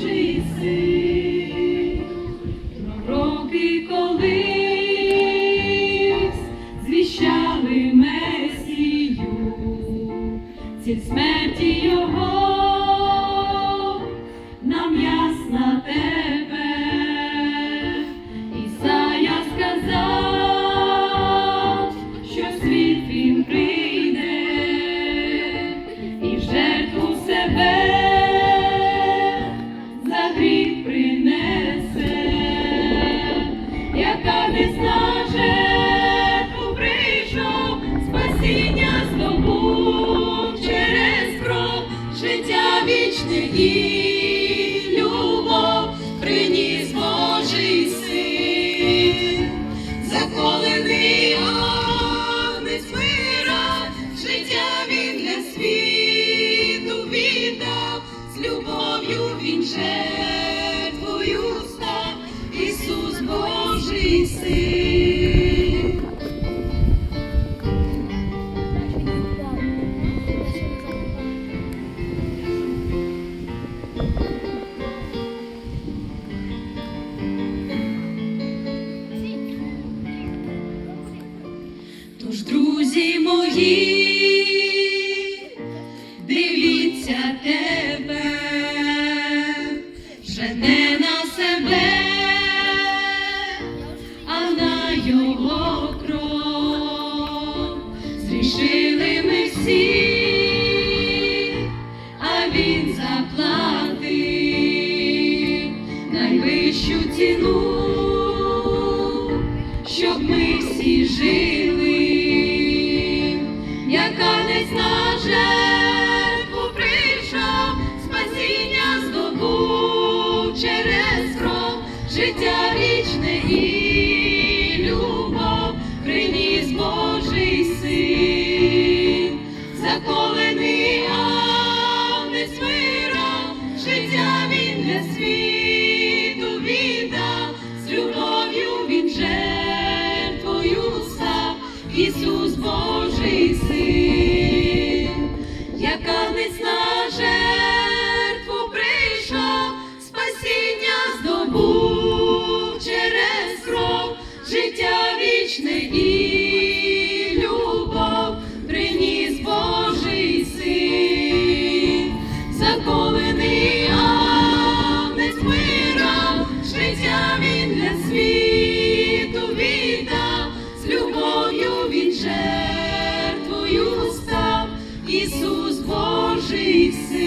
Божий син. Пророки колись звіщали Месію, ціль смерті Його вічне і любов приніс Божий син, заколений агнець мира, життя він для світу віддав, з любов'ю він жертвою став, Ісус Божий син. Друзі мої, дивіться тебе, вже не на себе, а на його кров. Зрішили ми всі, а він заплатив найвищу ціну щоб ми всі жили, життя вічне і любов приніс Божий син, заколений агнець мира, життя він для світу віддав, з любов'ю він жертвою став, Ісус Божий син, життя вічне і любов. Приніс Божий син, заколений агнець мира, життя він для світу віддав, з любов'ю він жертвою став, Ісус Божий син.